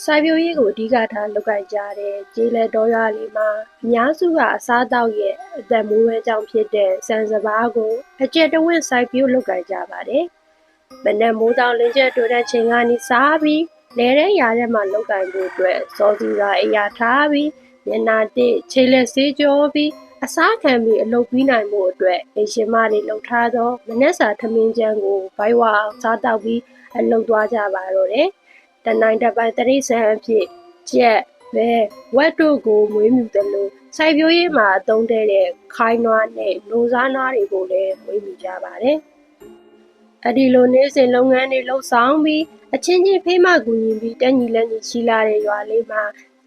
စိုက်ပျိုးရေးကိုအဓိကထားလုပ်ကိုင်ကြတဲ့ကျေးလက်တော်ရွာလေးမှာအများစုကအစားအသောက်ရဲ့အသက်မွေးဝမ်းကြောင်းဖြစ်တဲ့ဆန်စပါးကိုအကျက်တဝင့်စိုက်ပျိုးလုပ်ကိုင်ကြပါတယ်။မနက်မိုးတောင်လင်းကျက်တိုးတဲ့ချိန်ကနေစားပြီးလဲတဲ့ရာထဲမှာလုပ်ကိုင်ဖို့အတွက်စောစီကအိယာထားပြီးမျက်နာတစ်ခြေလက်ဆေးကြောပြီးအစားခံပြီးအလုပ်ပြီးနိုင်မှုအတွက်အရှင်မတွေလှုပ်ထားသောမနက်စာထမင်းချမ်းကိုဘိုက်ဝါအောင်စားတောက်ပြီးအလုပ်သွားကြပါတော့တယ်။ တနိုင်တစ်ပိုင်းတရိษံအဖြစ်ကြက်ဘဲဝက်တို့ကိုမွေးမြူတယ်လို့စိုက်ပျိုးရေးမှာအသုံးတဲ့ခိုင်းနွားနဲ့နိုစားနွားတွေကိုလည်းမွေးမြူကြပါတယ်။အဒီလိုနေ့စဉ်လုပ်ငန်းတွေလှုပ်ဆောင်ပြီးအချင်းချင်းဖေးမကူညီပြီးတက်ညီလက်ညီရှိလာတဲ့ရွာလေးမှာ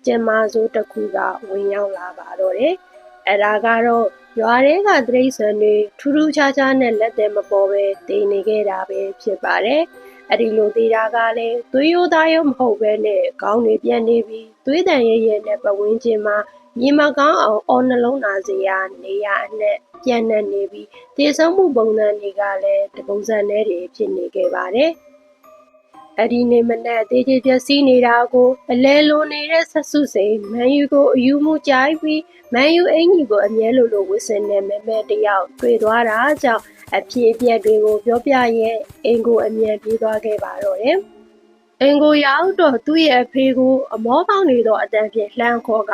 ကျမစိုးတစ်ခုကဝင်ရောက်လာပါတော့တယ်။အဲဒါကတော့ရွာတွေကတရိษံတွေထူးထူးခြားခြားနဲ့လက်သည်မပေါ်ပဲတည်နေခဲ့တာပဲဖြစ်ပါတယ်။ အဲ့ဒီလိုသေးတာကလည်းသွေးရိုးသားရိုးမဟုတ်ပဲနဲ့ခေါင်းတွေပြတ်နေပြီးသွေးတန်ရဲရဲနဲ့ပဝင်းချင်းမှာမြေမကောင်းအောင်အော်နှလုံးသားစရာနေရအနဲ့ပြန့်နှံ့နေပြီးတည်ဆုံးမှုပုံစံတွေကလည်းတပုံစံနဲ့တွေဖြစ်နေခဲ့ပါတယ်။အဲ့ဒီနေ့မနက်သေးချေပျက်စီးနေတာကိုအလဲလိုနေတဲ့ဆက်စုစိန်မန်ယူကိုအယူမှုကြိုက်ပြီးမန်ယူအင်ကြီးကိုအမြဲလိုလိုဝစ်စင်နေမဲမဲတယောက်တွေ့သွားတာကြောင့် အဖြစ်အပျက်တွေကိုပြောပြရဲ့အင်ကိုအမြဲပြေးသွားခဲ့ပါတော့တယ်။အင်ကိုရောက်တော့သူ့ရဲ့အဖေကိုအမောပေါက်နေတော့အတန်ဖြင့်လှမ်းခေါ်က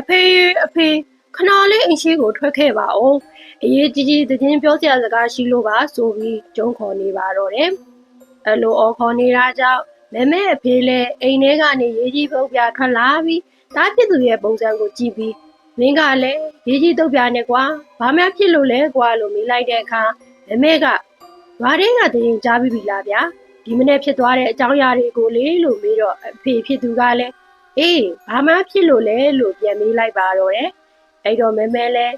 အဖေအဖေခဏလေးအင်ရှိကိုထွက်ခဲ့ပါဦးအရေးကြီးကြီးတည်င်းပြောစရာစကားရှိလို့ပါဆိုပြီးကျုံခေါ်နေပါတော့တယ်။အလိုအော်ခေါ်နေတာကြောင့်မမဲအဖေလည်းအိမ်ထဲကနေရေးကြီးပုတ်ပြထွက်လာပြီးတားဖြစ်သူရဲ့ပုံစံကိုကြည့်ပြီး မင်းကလည်းရေးကြီးတုတ်ပြနဲ့ကွာဘာမှဖြစ်လို့လဲကွာလို့မေးလိုက်တဲ့အခါမမဲကရွာတွေကတရင်ကြားပြီးပြီလားဗျာဒီမနေ့ဖြစ်သွားတဲ့အကြောင်းအရာတွေကိုလေလို့မေးတော့အဖေဖြစ်သူကလည်းအေးဘာမှဖြစ်လို့လဲလို့ပြန်မေးလိုက်ပါတော့တယ်အဲ့တော့မဲမဲလည်း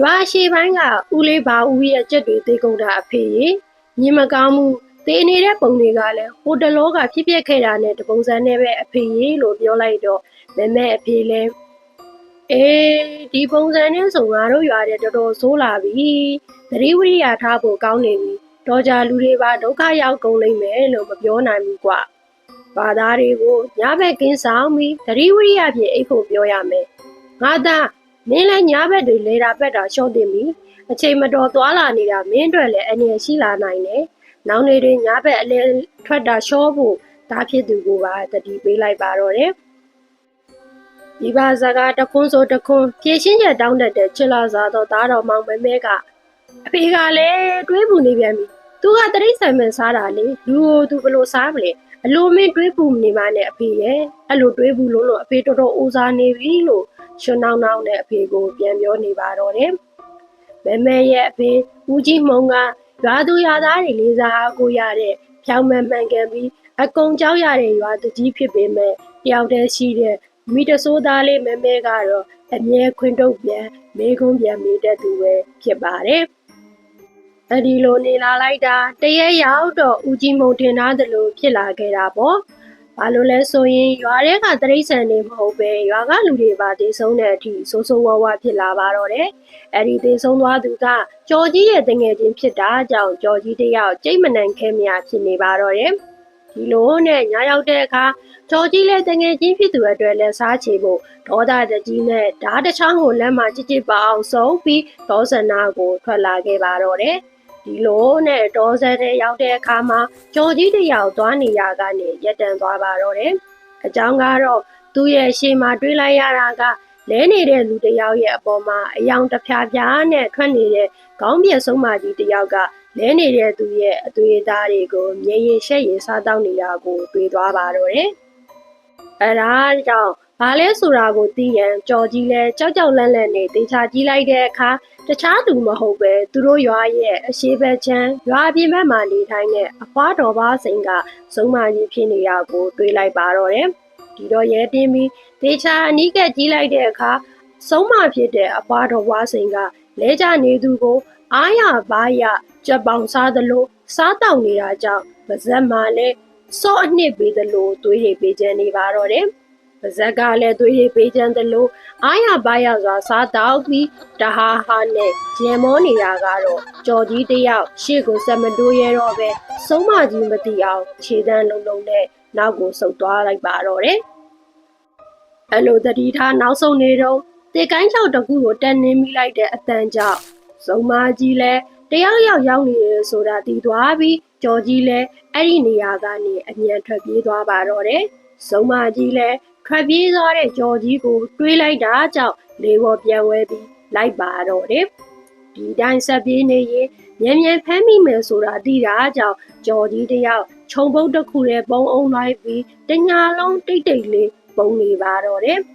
ရွာရှိပိုင်းကဦးလေးပါဦးရဲ့ကြက်တွေသိကုန်တာအဖေကြီးမြင်မကောင်းမှုသေနေတဲ့ပုံတွေကလည်းဟိုတလောကဖြစ်ပျက်ခဲ့တာနဲ့တပုံစံနဲ့ပဲအဖေကြီးလို့ပြောလိုက်တော့မမဲအဖေလည်း အေးဒီပုံစံနဲ့ဆိုငါတို့ရွာတဲ့တော်တော်ဆိုးလာပြီသတိဝိရိယထားဖို့ကောင်းနေပြီတော်ကြလူတွေပါဒုက္ခရောက်ကုန်လိမ့်မယ်လို့မပြောနိုင်ဘူးကွာဘာသာတွေကိုညဘက်ကင်းဆောင်ပြီးသတိဝိရိယဖြင့်အိတ်ဖို့ပြောရမယ်ငါသားမင်းလည်းညဘက်တွေလေတာပက်တာရှော့တင်ပြီအချိန်မတော်သွားလာနေတာမင်းအတွက်လည်းအနေရှိလာနိုင်တယ်နောင်နေတွင်ညာဘက်အလဲထွက်တာရှော့ဖို့ဒါဖြစ်သူကိုပါတတိပေးလိုက်ပါတော့တယ် ဒီပါစကားတခွန်းဆိုတခွန်းဖြည့်ရှင်းချက်တောင်းတတ်တဲ့ချစ်လာစားသောသားတော်မောင်မဲမဲကအဖေကလည်းတွေးပူနေပြန်ပြီသူကတရိတ်ဆိုင်မန်စားတာလေလူကိုသူဘလို့စားမလဲအလိုမင်းတွေးပူနေမှနဲ့အဖေရဲ့အဲ့လိုတွေးပူလို့လို့အဖေတော်တော်အိုးစားနေပြီလို့ရှင်နောင်းနောင်းနဲ့အဖေကိုပြန်ပြောနေပါတော့တယ်မဲမဲရဲ့အဖေဦးကြီးမုံကရွာသူရွာသားတွေလေးစားအားကိုရတဲ့ဖြောင်းမှန်မှန်ကန်ပြီးအကုန်ကြောက်ရတဲ့ရွာသူကြီးဖြစ်ပေမဲ့တယောက်တည်းရှိတဲ့ မိတဆိုးသားလေးမဲမဲကတော့အမြဲခွင်တုပ်ပြန်မေကုန်းပြန်မိတတ်သူပဲဖြစ်ပါတယ်။အဒီလိုနေလာလိုက်တာတရေရောက်တော့ဦးကြီးမုံတင်သားသလိုဖြစ်လာခဲ့တာပေါ့။ဘာလို့လဲဆိုရင်ရွာထဲကတရိษံတွေမဟုတ်ပဲရွာကလူတွေပါတည်ဆုံးတဲ့အထိဆိုးဆိုးဝါးဝါဖြစ်လာပါတော့တယ်။အဲဒီတည်ဆုံးသွားသူကကြော်ကြီးရဲ့တငယ်ချင်းဖြစ်တာကြောင့်ကြော်ကြီးတယောက်ကြိတ်မနန်ခဲမရဖြစ်နေပါတော့တယ်။ ဒီလိုနဲ့ညရောက်တဲ့အခါကြော်ကြီးလည်းတငယ်ချင်းဖြစ်သူအတွက်လည်းစားချေဖို့ဒေါသတကြီးနဲ့ဓာတ်တစ်ချောင်းကိုလက်မှာကြစ်ကြစ်ပါအောင်စုံပြီးဒေါသနာကိုထွက်လာခဲ့ပါတော့တယ်။ဒီလိုနဲ့ဒေါ်စဲတဲ့ရောက်တဲ့အခါမှာကြော်ကြီးတယောက်သွားနေရကနေရက်တန်သွားပါတော့တယ်။အကြောင်းကတော့သူ့ရဲ့ရှေ့မှာတွေးလိုက်ရတာကလဲနေတဲ့လူတယောက်ရဲ့အပေါ်မှာအယောင်တဖြားဖြားနဲ့ထွက်နေတဲ့ခေါင်းပြက်ဆုံးမကြီးတယောက်က လဲနေတဲ့သူရဲ့အသွေးအသားတွေကိုမြေရင်ရှက်ရင်စားတောက်နေတာကိုတွေ့သွားပါတော့တယ်။အဲဒါကြောင့်ဘာလဲဆိုတာကိုသိရန်ကြော်ကြီးလဲကြောက်ကြောက်လန့်လန့်နဲ့တေချာကြီးလိုက်တဲ့အခါတခြားသူမဟုတ်ပဲသူတို့ရွာရဲ့အရှိဘက်ချမ်းရွာပြင်ဘက်မှာနေထိုင်တဲ့အဖွားတော်ပါစိန်ကစုံမကြီးဖြစ်နေတာကိုတွေးလိုက်ပါတော့တယ်ဒီတော့ရဲတင်းပြီးတေချာအနီးကပ်ကြီးလိုက်တဲ့အခါဆုံးမဖြစ်တဲ့အဖွားတော်ပါစိန်ကလဲကြနေသူကိုအားရပါရ ကြက်ပေါင်စားသလိုစားတောက်နေတာကြောင့်ပါဇက်မှာလည်းစော့အနှစ်ပေးသလိုသွေးရည်ပေးခြင်းနေပါတော့တယ်ပါဇက်ကလည်းသွေးရည်ပေးချမ်းသလိုအားရပါရစွာစားတောက်ပြီးတဟာဟာနဲ့ဂျင်မောနေတာကတော့ကြော်ကြီးတယောက်ရှေ့ကိုစက်မတိုးရဲတော့ပဲဆုံးမကြီးမသိအောင်ခြေတန်းလုံးလုံးနဲ့နောက်ကိုဆုတ်သွားလိုက်ပါတော့တယ်။အဲ့လိုတတိထားနောက်ဆုံးနေတော့တေကိုင်းချောက်တစ်ခုကိုတက်နေမိလိုက်တဲ့အတန်ကြောင့်စုံမကြီးလဲ တယောက်ယောက်ရောက်နေရဆိုတာတည်သွားပြီးကြော်ကြီးလဲအဲ့ဒီနေရာကနေအမြန်ထွက်ပြေးသွားပါတော့တယ်။စုံမကြီးလဲထွက်ပြေးသွားတဲ့ကြော်ကြီးကိုတွေးလိုက်တာကြောင့်လေပေါ်ပြန်ဝဲပြီးလိုက်ပါတော့တယ်။ဒီတိုင်းဆက်ပြေးနေရင်မြန်မြန်ဖမ်းမိမယ်ဆိုတာသိတာကြောင့်ကြော်ကြီးတယောက်ခြုံပုတ်တစ်ခုနဲ့ပုံအောင်လိုက်ပြီးတညာလုံးတိတ်တိတ်လေးပုံနေပါတော့တယ်။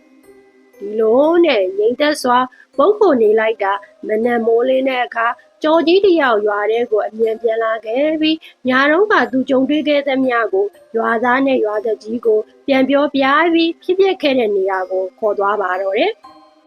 ဒီလိုနဲ့ငိမ့်သက်စွာပုတ်ဖို့နေလိုက်တာမနက်မိုးလင်းတဲ့အခါ ကြော်ကြီးတယောက်ရွာတဲ့ကိုအမြန်ပြန်လာခဲ့ပြီးညာတော့ကသူကြုံတွေ့ခဲ့သမျှကိုရွာသားနဲ့ရွာသက်ကြီးကို ပြန်ပြောပြပြီးဖြစ်ပျက်ခဲ့တဲ့နေရာကိုခေါ်သွားပါတော့တယ်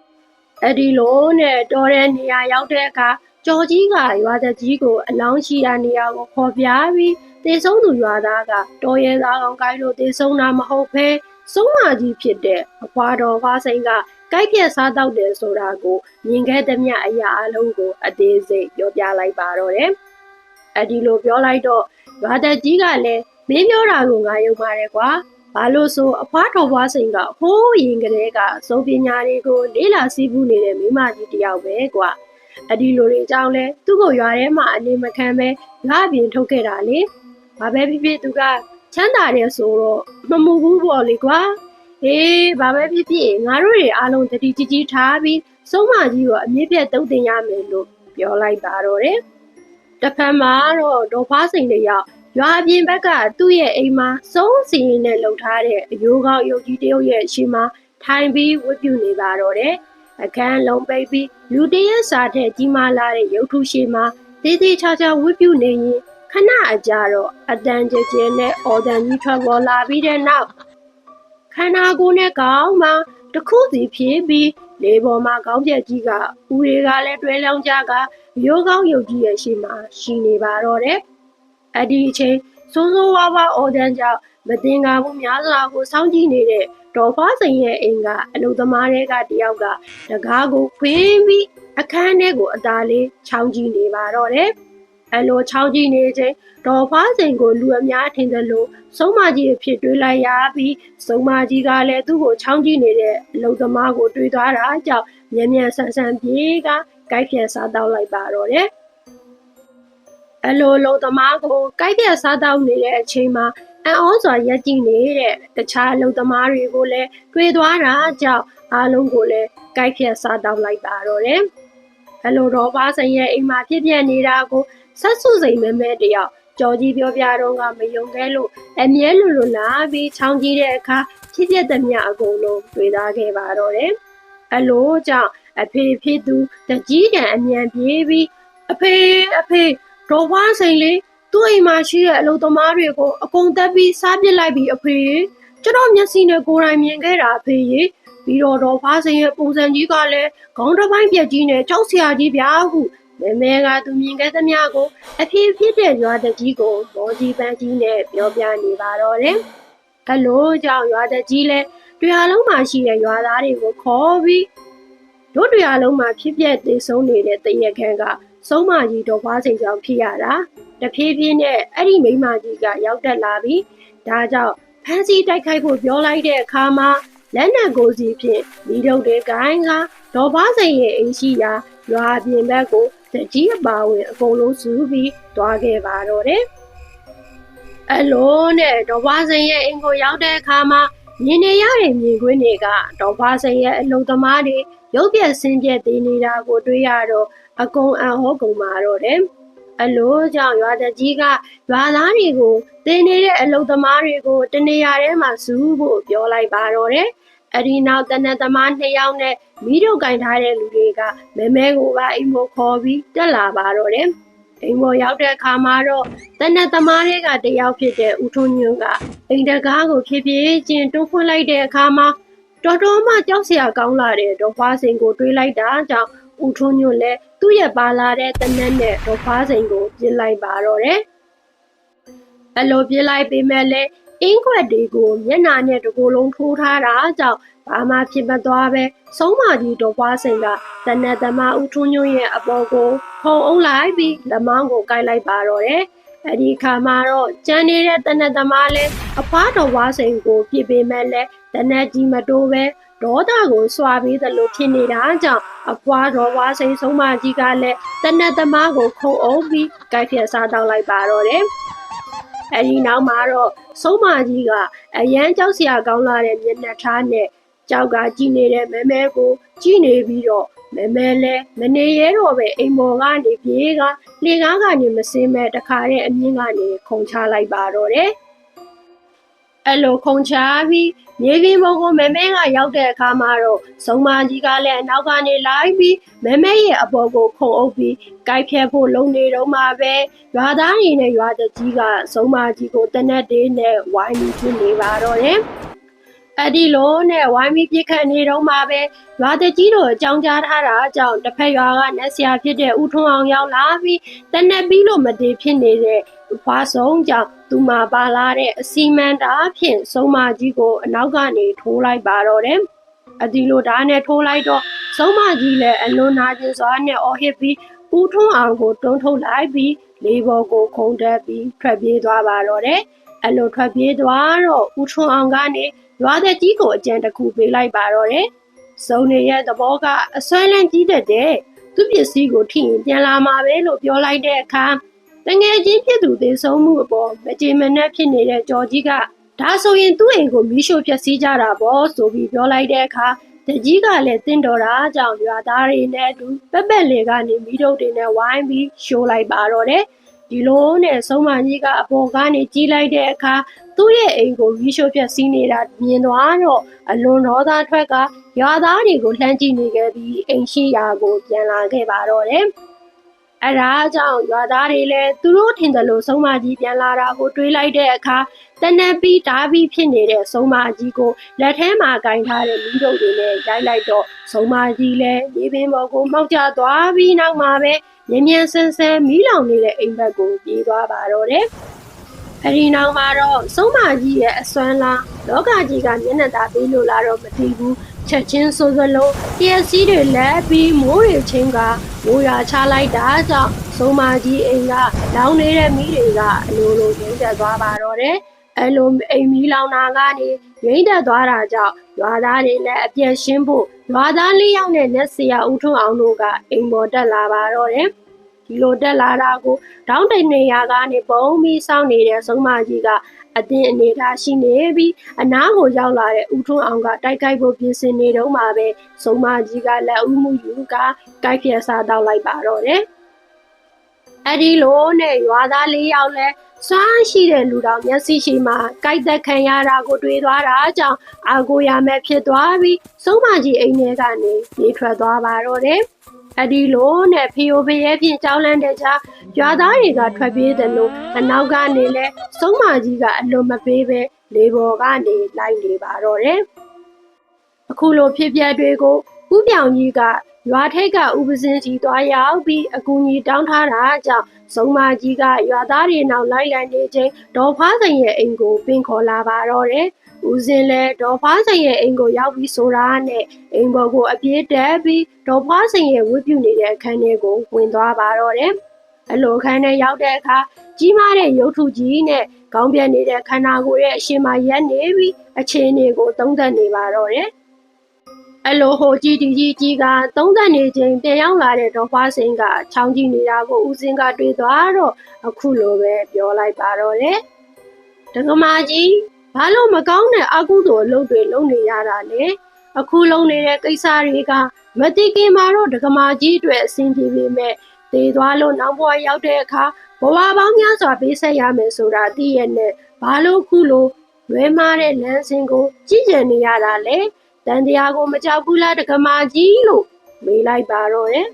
။အဲ့ဒီလိုနဲ့တော်တဲ့နေရာရောက်တဲ့အခါကြော်ကြီးကရွာသက်ကြီးကိုအလောင်းရှိရာနေရာကိုခေါ်ပြပြီးတေဆုံးသူရွာသားကတော်ရဲသားကောင်ကိုင်းတို့တေဆုံးတာမဟုတ်ဘဲဆုံးမကြီးဖြစ်တဲ့အဖွာတော်ကားစိန်က ကိုက်ပြက်စားတော့တယ်ဆိုတာကိုမြင်ခဲ့သည်မြအရာအလုံးကို အသေးစိတ်ပြောပြလိုက်ပါတော့တယ်။အဒီလိုပြောလိုက်တော့ရွာသက်ကြီးကလည်းမင်းပြောတာကိုငါယုံပါတယ်ကွာ။ဘာလို့ဆိုအဖွားတော်ဘွားစိန်ကဟိုးရင်ကလေးကစုံပညာတွေကိုလေးလာစီးပူးနေတဲ့မိမကြီးတယောက်ပဲကွာ။အဒီလိုတွေအကြောင်းလဲသူ့ကိုရွာထဲမှာအနေမခံပဲရွာပြင်ထုတ်ခဲ့တာလေ။ဘာပဲဖြစ်ဖြစ်သူကချမ်းသာတယ်ဆိုတော့မမှုဘူးပေါ့လေကွာ။ ဟေးဘာပဲဖြစ်ဖြစ်ငါတို့တွေအားလုံးတတိကြီးကြီးထားပြီးစုံမကြီးကိုအမြင့်ပြတ်တုံးတင်ရမယ်လို့ပြောလိုက်ပါတော့တယ်။တစ်ဖက်မှာတော့ဒေါ်ဖားစိန်တယောက်ရွာအပြင်ဘက်ကသူ့ရဲ့အိမ်မှာစုံးစီရင်နဲ့လှုပ်ထားတဲ့အယိုးကောင်းယုတ်ကြီးတယောက်ရဲ့ရှေ့မှာထိုင်ပြီးဝတ်ပြုနေပါတော့တယ်။အခန်းလုံးပိတ်ပြီးလူတရက်စာတဲ့ကြီးမားလာတဲ့ရုပ်ထုရှိမှာတေးသေးချာချာဝတ်ပြုနေရင်ခဏအကြာတော့အတန်ကျကျနဲ့အော်တန်ကြီးထွက်ပေါ်လာပြီးတဲ့နောက် ခန္ဓာကိုယ်နဲ့ကောင်းမှတစ်ခုစီဖြစ်ပြီးလေပေါ်မှာကောင်းပြက်ကြီးကဦးတွေကလည်းတွဲလောင်းကြကရိုးကောင်းရုပ်ကြီးရဲ့ရှိမှရှိနေပါတော့တယ်။အဲ့ဒီအချိန်စိုးစိုးဝါးဝါအော်တန်ကြောင့်မတင်ကားမှုများစွာကိုစောင့်ကြည့်နေတဲ့ဒေါ်ဖားစိန်ရဲ့အိမ်ကအလုသမားတွေကတယောက်ကတကားကိုခွင်းပြီးအခန်းထဲကိုအသာလေးချောင်းကြည့်နေပါတော့တယ်။ အလိုချောင်းကြည့်နေချိန်ဒေါ်ဖားစိန်ကိုလူအများထင်သလိုစုံမကြီးအဖြစ်တွေးလိုက်ရပြီးစုံမကြီးကလည်းသူ့ကိုချောင်းကြည့်နေတဲ့အလုသမားကိုတွေးသွားတာကြောင့်မြန်မြန်ဆန်ဆန်ပြေးကကိုက်ဖြတ်စားတော့လိုက်ပါတော့တယ်။အလိုလုံသမားကိုကိုက်ပြတ်စားတော့နေတဲ့အချိန်မှာအံ့ဩစွာရက်ကြည့်နေတဲ့တခြားလုံသမားတွေကိုလည်းတွေ့သွားတာကြောင့်အားလုံးကိုလည်းကိုက်ဖြတ်စားတော့လိုက်ပါတော့တယ်။အလိုတော့ပါစင်ရဲ့အိမ်မှာဖြစ်ပြနေတာကို ဆက်စုစိမ်မဲမဲတယောက်ကြော်ကြီးပြောပြတော့ကမယုံခဲ့လို့အမြဲလိုလိုလာပြီးချောင်းကြည့်တဲ့အခါဖြစ်ပြတဲ့မြအကုန်လုံးတွေ့သားခဲ့ပါတော့တယ်။အလိုကြောင့်အဖေဖြစ်သူတကြီးတန်အမြန်ပြေးပြီးအဖေအဖေဒေါ်ဝါစိန်လေးသူ့အိမ်မှာရှိတဲ့အလုပ်သမားတွေကိုအကုန်တက်ပြီးစားပစ်လိုက်ပြီးအဖေကျွန်တော်မျက်စိနဲ့ကိုယ်တိုင်မြင်ခဲ့တာအဖေရေပြီးတော့ဒေါ်ဝါစိန်ရဲ့ပုံစံကြီးကလည်းခေါင်းတစ်ပိုင်းပြက်ကြီးနဲ့ကြောက်စရာကြီးဗျာဟု မဲမဲကသူမြင်ခဲ့သမျှကိုအဖေဖြစ်တဲ့ရွာတကြီးကိုမောကြီးပန်းကြီးနဲ့ပြောပြနေပါတော့တယ်အလိုကြောင့်ရွာတကြီးလဲတရားလုံးမှာရှိတဲ့ရွာသားတွေကိုခေါ်ပြီးတို့တရားလုံးမှာဖြစ်ပျက်တည်ဆုံးနေတဲ့တရက်ခန်းကစုံမကြီးတော့ဘာစိန်ကြောင့်ဖြစ်ရတာတဖြည်းဖြည်းနဲ့အဲ့ဒီမိန်းမကြီးကရောက်တက်လာပြီးဒါကြောင့်ဖန်စီတိုက်ခိုက်ဖို့ပြောလိုက်တဲ့အခါမှာလက်နက်ကိုစီဖြင့်မိတို့တဲ့ဂိုင်းကဒေါ်ဘာစိန်ရဲ့အိမ်ရှိရာရွာပြင်ဘက်ကို တကြီးအပါဝင်အကုန်လုံးစုပြီးသွားခဲ့ပါတော့တယ်အလိုနဲ့ဒေါ်ဘာစိန်ရဲ့အိမ်ကိုရောက်တဲ့အခါမှာမြင်နေရတဲ့မြင်ကွင်းတွေကဒေါ်ဘာစိန်ရဲ့အလုံသမားတွေရုပ်ပြက်ဆင်းပြက်တည်နေတာကိုတွေ့ရတော့အကုန်အံ့ဟောကုန်ပါတော့တယ်အလိုကြောင့်ရွာတကြီးကရွာသားတွေကိုတင်နေတဲ့အလုသမားတွေကိုတနေရာထဲမှာစုဖို့ပြောလိုက်ပါတော့တယ်။ အဒီနောက်တနက်သမားနှစ်ယောက်နဲ့မိတို့ကင်ထားတဲ့လူတွေကမဲမဲကိုပါအိမ်ပေါ်ခေါ်ပြီးတက်လာပါတော့တယ်။အိမ်ပေါ်ရောက်တဲ့အခါမှာတော့တနက်သမားတွေကတယောက်ဖြစ်တဲ့ဦးထွန်းညွန့်ကအိမ်တကားကိုဖြည်းဖြည်းချင်းတွန်းဖွင့်လိုက်တဲ့အခါမှာတော်တော်မှကြောက်စရာကောင်းလာတဲ့ဒေါ်ဖွားစင်ကိုတွေးလိုက်တာကြောင့်ဦးထွန်းညွန့်လည်းသူ့ရဲ့ပါလာတဲ့တနက်နဲ့ဒေါ်ဖွားစိန်ကိုပြစ်လိုက်ပါတော့တယ်။အလိုပြစ်လိုက်ပေမဲ့လည်း အင်းခွက်တွေကိုမျက်နှာနဲ့တကိုယ်လုံးထိုးထားတာကြောင့်ဘာမှဖြစ်မသွားပဲဆုံးမကြီးဒေါ်ဖွားစိန်ကတနက်သမားဦးထွန်းညွန့်ရဲ့အပေါ်ကိုခုံအုံလိုက်ပြီးလက်မောင်းကိုကိုက်လိုက်ပါတော့တယ်။အဲ့ဒီခါမှာတော့ကြံနေတဲ့တနက်သမားလဲအဖွားတော်ဝါစိန်ကိုပြစ်ပေးမဲ့လဲတနက်ကြီးမတိုးပဲဒေါသကိုစွာပေးသလိုဖြစ်နေတာကြောင့်အဖွားတော်ဝါစိန်ဆုံးမကြီးကလည်းတနက်သမားကိုခုံအုပ်ပြီးကြိုက်ဖြတ်စားတောက်လိုက်ပါတော့တယ်အဲ့ဒီနောက်မှာတော့ ဆုံးမကြီးကအရန်ကြောက်စရာကောင်းလာတဲ့မျက်နှာထားနဲ့ကြောက်ကကြည်နေတဲ့မဲမဲကိုကြည်နေပြီးတော့မဲမဲလဲမနေရဲတော့ပဲအိမ်ပေါ်ကနေပြေးကလေကားကနေမစင်းမဲ့တခါတဲ့အမြင့်ကနေခုံချလိုက်ပါတော့တယ်အဲ့လိုခုံချပြီး မြေပြင်ပေါ်ကိုမဲမဲကရောက်တဲ့အခါမှာတော့ဆုံးမကြီးကလည်းအနောက်ကနေလိုက်ပြီးမဲမဲရဲ့အပေါ်ကိုခုံအုပ်ပြီးကြိုက်ဖြတ်ဖို့လုံနေတော့မှပဲရွာသားတွေနဲ့ရွာတကြီးကဆုံးမကြီးကိုတနက်တေးနဲ့ဝိုင်းပြီးဖြစ်နေပါတော့တယ်အဲ့ဒီလိုနဲ့ဝိုင်းပြီးပြစ်ခတ်နေတော့မှပဲရွာတကြီးတို့အကြောင်းကြားထားတာကြောင့်တစ်ဖက်ရွာကနတ်ဆရာဖြစ်တဲ့ဦးထွန်းအောင်ရောက်လာပြီးတနက်ပြီးလို့မတည်ဖြစ်နေတဲ့ ဖွာဆုံးကြောင့်သူမပါလာတဲ့အစီမံတာဖြင့်ဆုံးမကြီးကိုအနောက်ကနေထိုးလိုက်ပါတော့တယ်အဒီလိုဓာတ်နဲ့ထိုးလိုက်တော့ဆုံးမကြီးလည်းအလွန်နာကျင်စွာနဲ့အော်ဟစ်ပြီးဦးထွန်းအောင်ကိုတွန်းထုတ်လိုက်ပြီးလေးဘော်ကိုခုန်တက်ပြီးထွက်ပြေးသွားပါတော့တယ်အဲ့လိုထွက်ပြေးသွားတော့ဦးထွန်းအောင်ကနေရွာတဲ့ကြီးကိုအကြံတစ်ခုပေးလိုက်ပါတော့တယ်စုံနေရဲ့သဘောကအစွမ်းလန်းကြီးတတ်တယ်သူပစ္စည်းကိုထိရင်ပြန်လာမှာပဲလို့ပြောလိုက်တဲ့အခါ တငယ်ချင်းဖြစ်သူသေဆုံးမှုအပေါ်မကြေမနက်ဖြစ်နေတဲ့ကြော်ကြီးကဒါဆိုရင်သူ့အိမ်ကိုမီးရှို့ဖျက်ဆီးကြတာပေါ့ဆိုပြီးပြောလိုက်တဲ့အခါတကြီးကလည်းတင့်တော်တာကြောင့်ရွာသားတွေနဲ့အတူပက်ပက်လေကနေမီးတုပ်တွေနဲ့ဝိုင်းပြီးရှို့လိုက်ပါတော့တယ်ဒီလိုနဲ့ဆုံးမကြီးကအပေါ်ကနေကြီးလိုက်တဲ့အခါသူ့ရဲ့အိမ်ကိုရီးရှို့ပြက်စီးနေတာမြင်သွားတော့အလွန်ဒေါသထွက်ကရွာသားတွေကိုလှမ်းကြည့်နေခဲ့ပြီးအိမ်ရှိရာကိုပြန်လာခဲ့ပါတော့တယ်။ အဲဒါကြောင့်ရွာသားတွေလည်းသူတို့ထင်တယ်လို့ဆုံးမကြီးပြန်လာတာကိုတွေးလိုက်တဲ့အခါတနက်ပြီးဓာပြီးဖြစ်နေတဲ့ဆုံးမကြီးကိုလက်ထဲမှာကင်ထားတဲ့မိတို့တွေနဲ့ရိုက်လိုက်တော့ဆုံးမကြီးလည်းဒီပင်ပေါ်ကိုမှောက်ကျသွားပြီးနောက်မှာပဲမြ мян ဆန်းဆန်းမီးလောင်နေတဲ့အိမ်ဘက်ကိုပြေးသွားပါတော့တယ်။ အဲဒီနောက်မှာတော့ဆုံးမကြီးရဲ့အစွမ်းလားလောကကြီးကမျက်နှာသာပေးလို့လာတော့မသိဘူးချက်ချင်းဆိုသလိုတရက်စီးတွေလက်ပြီးမိုးတွေချင်းကမိုးရွာချလိုက်တာကြောင့်ဆုံးမကြီးအိမ်ကလောင်နေတဲ့မီးတွေကအလိုလိုရင်းကျက်သွားပါတော့တယ်။အဲလိုအိမ်မီးလောင်တာကနေရင်းတက်သွားတာကြောင့်ရွာသားတွေလည်းအပြည့်ရှင်းဖို့ရွာသားလေးယောက်နဲ့လက်ဆရာဦးထွန်းအောင်တို့ကအိမ်ပေါ်တက်လာပါတော့တယ်။ ဒီလိုတက်လာတာကိုတောင်းတိန်နေရာကနေပုံပြီးစောင့်နေတဲ့ဆုံးမကြီးကအတင်းအနေထားရှိနေပြီးအနားကိုရောက်လာတဲ့ဦးထွန်းအောင်ကတိုက်ခိုက်ဖို့ပြင်ဆင်နေတော့မှပဲဆုံးမကြီးကလက်ဦးမှုယူကကိုက်ပြက်စားတော့လိုက်ပါတော့တယ်။အဲ့ဒီလိုနဲ့ရွာသားလေးယောက်လည်းစွမ်းရှိတဲ့လူတော်မျက်စိရှိမှကြိုက်သက်ခံရတာကိုတွေ့သွားတာကြောင့်အာကိုရမဲ့ဖြစ်သွားပြီးဆုံးမကြီးအိမ်ထဲကနေပြေးထွက်သွားပါတော့တယ်။ အဒီလိုနဲ့ဖီယိုဖရဲဖြင့်ကြောင်းလန်းတဲ့ကြားရွာသားတွေကထွက်ပြေးတယ်လို့အနောက်ကနေလဲဆုံးမကြီးကအလွန်မပေးပဲလေပေါ်ကနေလိုက်နေပါတော့တယ်။အခုလိုဖြစ်ပျက်တွေကိုဥပြောင်ကြီးကရွာထိပ်ကဥပစင်းကြီးသွားရောက်ပြီးအကူကြီးတောင်းထားတာကြောင့်ဆုံးမကြီးကရွာသားတွေနောက်လိုက်လိုက်နေချိန်ဒေါ်ဖားဆိုင်ရဲ့အိမ်ကိုပင်ခေါ်လာပါတော့တယ်။ ဦးစင်းလဲဒေါ်ဖားဆိုင်ရဲ့အိမ်ကိုရောက်ပြီးဆိုတာနဲ့အိမ်ပေါ်ကိုအပြေးတက်ပြီးဒေါ်ဖားဆိုင်ရဲ့ဝတ်ပြုနေတဲ့အခန်းထဲကိုဝင်သွားပါတော့တယ်။အလိုခန်းထဲရောက်တဲ့အခါကြီးမားတဲ့ရုပ်ထုကြီးနဲ့ခေါင်းပြက်နေတဲ့ခန္ဓာကိုယ်ရဲ့အရှင်မရက်နေပြီးအခြေအနေကိုသုံးသပ်နေပါတော့တယ်။အလိုဟိုကြီးတီကြီးကြီးကသုံးသက်နေချိန်ပြန်ရောက်လာတဲ့ဒေါ်ဖွားစိန်ကချောင်းကြည့်နေတာကိုဦးစင်းကတွေ့သွားတော့အခုလိုပဲပြောလိုက်ပါတော့တယ်။ဒကမာကြီး ဘာလို့မကောင်းတဲ့အကုသိုလ်အလုပ်တွေလုပ်နေရတာလဲ။အခုလုပ်နေတဲ့ကိစ္စတွေကမတိခင်မှာတော့ဒကမာကြီးအတွက်အဆင်ပြေပေမဲ့သေသွားလို့နောက်ဘဝရောက်တဲ့အခါဘဝပေါင်းများစွာပေးဆက်ရမယ်ဆိုတာသိရနဲ့ဘာလို့ခုလိုလွဲမားတဲ့လမ်းစဉ်ကိုကြည်ကြံနေရတာလဲ။တန်တရားကိုမကြောက်ဘူးလားတက္ကမကြီးလို့မေးလိုက်ပါတော့တယ်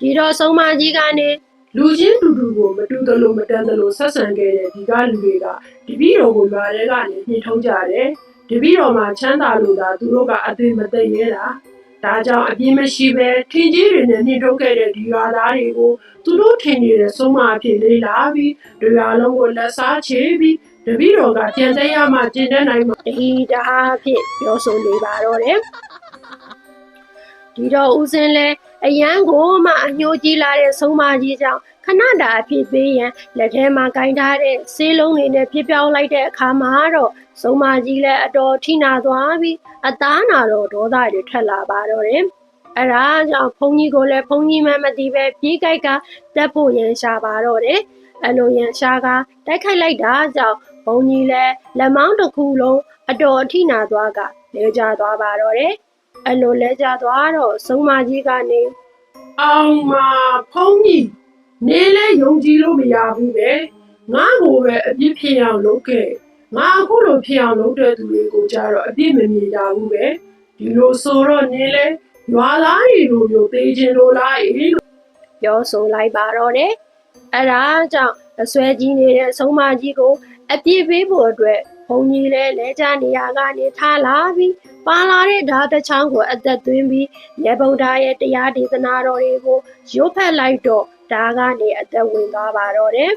ဒီတော့ဆုံးမကြီးကနေ လူချင်းတူတူကိုမတူသလိုမတန်သလိုဆက်ဆံခဲ့တဲ့ဒီကလူတွေကတပည့်တော်ကိုရွာထဲကနေနှင်ထုံးကြတယ်တပည့်တော်မှာချမ်းသာလို့သာသူတို့ကအသေးမသိရဲတာဒါကြောင့်အပြင်းမရှိပဲထင်ကြီးတွေနဲ့နှင်ထုတ်ခဲ့တဲ့ဒီရွာသားတွေကိုသူတို့ထင်နေတဲ့ဆုံးမအဖြစ်လေးလာပြီးဒီရွာလုံးကိုလက်စားချေပြီးတပည့်တော်ကပြန်သိရမှကျင့်တဲ့နိုင်မှာဒီတဟာဖြစ်ပြောဆိုနေပါတော့တယ်ဒီတော့ဦးစင်းလဲ အရန်ကိုမှအညှိုးကြီးလာတဲ့ဆုံးမကြီးကြောင့်ခဏတာအဖြစ်ပေးရန်လက်ထဲမှာကင်ထားတဲ့ဆေးလုံးတွေနဲ့ပြပြောင်းလိုက်တဲ့အခါမှာတော့စုံမကြီးလည်းအတော်ထိနာသွားပြီးအသားနာတော့ဒေါသတွေထွက်လာပါတော့တယ်။အဲဒါကြောင့်ဘုန်းကြီးကိုလည်းဘုန်းကြီးမှမသိပဲပြေးကြိုက်ကတက်ဖို့ရန်ရှာပါတော့တယ်။အဲလိုရန်ရှာကတိုက်ခိုက်လိုက်တာကြောင့်ဘုန်းကြီးလည်းလက်မောင်းတစ်ခုလုံးအတော်အထိနာသွားကလဲကျသွားပါတော့တယ်။ အဲလိုလဲကျသွားတော့စုံမကြီးကနေအောင်မဖုံးကြီးနေလဲယုံကြည်လို့မရဘူးပဲငါ့ကိုပဲအပြစ်ဖြစ်အောင်လုပ်ခဲ့ငါအခုလိုဖြစ်အောင်လုပ်တဲ့သူတွေကိုကြတော့အပြစ်မမြင်ကြဘူးပဲဒီလိုဆိုတော့နေလဲရွာသားတွေလိုမျိုးသေးခြင်းလို့လားအေးလို့ပြောဆိုလိုက်ပါတော့တယ်။အဲဒါကြောင့်အစွဲကြီးနေတဲ့အဆုံးမကြီးကိုအပြစ်ပေးဖို့အတွက် ဘုံကြီးလည်းလဲကျနေရကနေထားလာပြီးပါလာတဲ့ဓာတ်တစ်ချောင်းကိုအသက်သွင်းပြီးရေဗုဒ္ဓရဲ့တရားဒေသနာတော်တွေကိုရုပ်ဖက်လိုက်တော့ဒါကနေအသက်ဝင်သွားပါတော့တယ်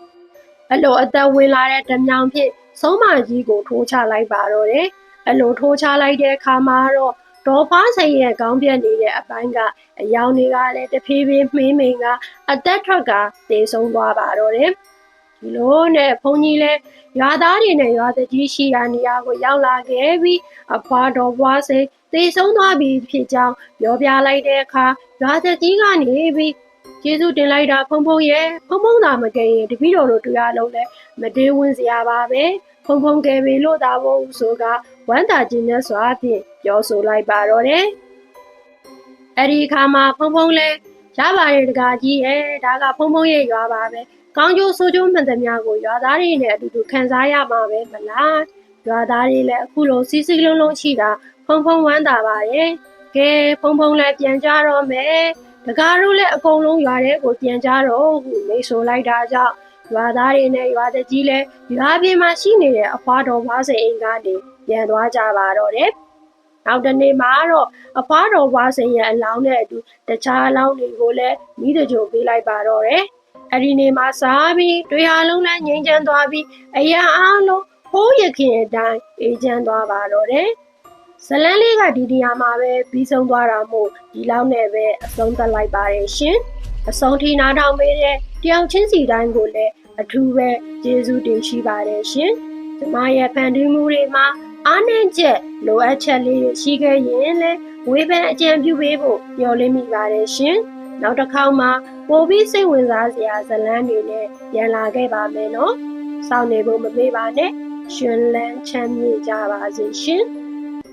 ။အလိုအသက်ဝင်လာတဲ့ဓမြောင်ဖြစ်ဆုံးမကြီးကိုထိုးချလိုက်ပါတော့တယ်။အလိုထိုးချလိုက်တဲ့အခါမှာတော့ဒေါ်ဖားဆိုင်ရဲ့ခေါင်းပြက်နေတဲ့အပိုင်းကအယောင်တွေကလည်းတဖြည်းဖြည်းမှင်းမိန်ကအသက်ထွက်ကတေဆုံးသွားပါတော့တယ်။ ဒီလိုနဲ့ဘုန်းကြီးလည်းရွာသားတွေနဲ့ရွာသားကြီးရှိရာနေရာကိုရောက်လာခဲ့ပြီးအဖွာတော်ဘွားစိန်တေဆုံးသွားပြီဖြစ်ကြောင်းပြောပြလိုက်တဲ့အခါရွာသားကြီးကနေပြီးကျေးဇူးတင်လိုက်တာဖုံဖုံရဲ့ဖုံဖုံသာမကယ်ရင်တပည့်တော်တို့တရားလုံးလည်းမတေးဝင်စရာပါပဲဖုံဖုံကယ်ပြီလို့သာဖို့ဆိုကဝမ်းသာခြင်းနဲ့စွာဖြင့်ပြောဆိုလိုက်ပါတော့တယ်။အဲ့ဒီအခါမှာဖုံဖုံလည်းရပါတယ်တကားကြီးရဲ့ဒါကဖုံဖုံရဲ့ရွာပါပဲ။ ကောင်းကျိုးဆိုးကျိုးမှန်သမျှကိုရွာသားတွေနဲ့အတူတူခံစားရမှာပဲမလား။ရွာသားတွေလည်းအခုလိုစီစီလုံးလုံးရှိတာဖုံဖုံဝမ်းသာပါတယ်။ကဲဖုံဖုံလည်းပြန်ကြတော့မယ်။တကားတို့လည်းအကုန်လုံးရွာတဲ့ကိုပြန်ကြတော့ဟုမိတ်ဆိုလိုက်တာကြောင့်ရွာသားတွေနဲ့ရွာတကြီးလည်းရွာပြင်မှာရှိနေတဲ့အဖွားတော်ဘွားစိန်အိမ်ကနေပြန်သွားကြပါတော့တယ်။နောက်တနေ့မှာတော့အဖွားတော်ဘွားစိန်ရဲ့အလောင်းနဲ့အတူတခြားအလောင်းတွေကိုလည်းမိတကြိုပေးလိုက်ပါတော့တယ်။ အဲ့ဒီနေ့မှာစားပြီးတွေ့ဟာလုံးလည်းငြိမ်းချမ်းသွားပြီးအရာအားလုံးဟိုးရခင်အတိုင်းအေးချမ်းသွားပါတော့တယ်။ဇလန်းလေးကဒီနေရာမှာပဲပြီးဆုံးသွားတာမို့ဒီလောက်နဲ့ပဲအဆုံးသတ်လိုက်ပါတယ်ရှင်။အဆုံးထိနားထောင်ပေးတဲ့တယောက်ချင်းစီတိုင်းကိုလည်းအထူးပဲကျေးဇူးတင်ရှိပါတယ်ရှင်။ကျမရဲ့ဖန်တီးမှုတွေမှာအားနည်းချက်လိုအပ်ချက်လေးတွေရှိခဲ့ရင်လည်းဝေဖန်အကြံပြုပေးဖို့ညှော်လင့်မိပါတယ်ရှင်။ နောက်တစ်ခေါက်မှာပိုပြီးစိတ်ဝင်စားစရာဇာတ်လမ်းတွေနဲ့ပြန်လာခဲ့ပါမယ်နော်။စောင့်နေဖို့မမေ့ပါနဲ့။ရှင်လန်းချမ်းမြေ့ကြပါစေရှင်။